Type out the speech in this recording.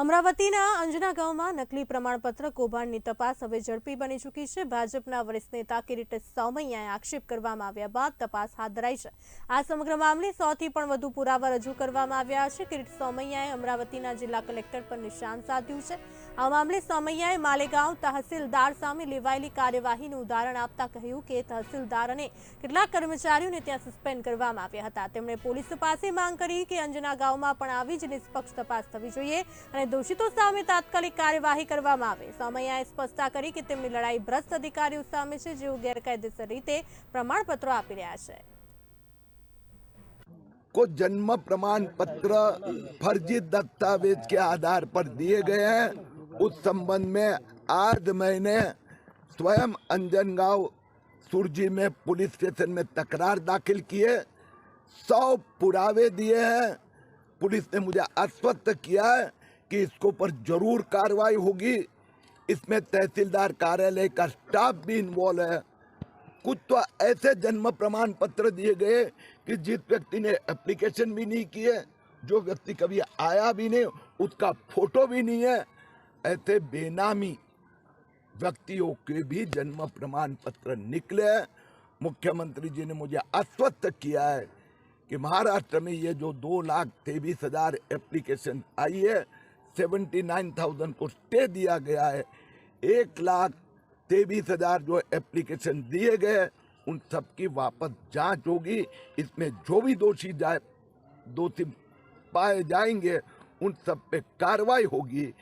અમરાવતીના અંજના ગામમાં નકલી પ્રમાણપત્ર કૌભાંડની તપાસ હવે ઝડપી બની ચૂકી છે. ભાજપના વરિષ્ઠ નેતા કિરીટ સોમૈયાએ આક્ષેપ કરવામાં આવ્યા બાદ તપાસ હાથ ધરાઈ છે. આ સમગ્ર મામલે સોથી પણ વધુ પુરાવા રજૂ કરવામાં આવ્યા છે. કિરીટ સોમૈયાએ અમરાવતીના જિલ્લા કલેક્ટર પર નિશાન સાધ્યું છે. આ મામલે સોમૈયાએ માલેગાંવ તહસીલદાર સામે લેવાયેલી કાર્યવાહીનું ઉદાહરણ આપતા કહ્યું કે તહસીલદાર અને કેટલાક કર્મચારીઓને ત્યાં સસ્પેન્ડ કરવામાં આવ્યા હતા. તેમણે પોલીસ પાસે માંગ કરી કે અંજના ગામમાં પણ આવી જ નિષ્પક્ષ તપાસ થવી જોઈએ અને દોષિતો સામે તાત્કાલિક કાર્યવાહી કરવામાં આવે સોમૈયાએ સ્પષ્ટતા કરી કે તેમની લડાઈ ભ્રષ્ટ અધિકારીઓ સામે છે જેઓ ગેરકાયદેસર રીતે પ્રમાણપત્રો આપી રહ્યા છે को जन्म प्रमाण पत्र फर्जी दस्तावेज के आधार पर दिए गए हैं उस संबंध में आज मैंने स्वयं अंजनगांव सुरजी में पुलिस स्टेशन में तकरार दाखिल किए सौ पुरावे दिए हैं पुलिस ने मुझे आश्वस्त किया है कि इसके ऊपर ज़रूर कार्रवाई होगी। इसमें तहसीलदार कार्यालय का स्टाफ भी इन्वॉल्व है। कुछ तो ऐसे जन्म प्रमाण पत्र दिए गए कि जिस व्यक्ति ने एप्लीकेशन भी नहीं किए, जो व्यक्ति कभी आया भी नहीं, उसका फ़ोटो भी नहीं है। ऐसे बेनामी व्यक्तियों के भी जन्म प्रमाण पत्र निकले मुख्यमंत्री जी ने मुझे आश्वस्त किया है कि महाराष्ट्र में ये जो दो लाख तेईस हज़ार एप्लीकेशन आई है सेवेंटी नाइन थाउज़ेंड को स्टे दिया गया है। एक लाख तेईस हज़ार जो एप्लीकेशन दिए गए उन सब की वापस जाँच होगी। इसमें जो भी दोषी जाए, दोषी पाए जाएँगे, उन सब पे कार्रवाई होगी।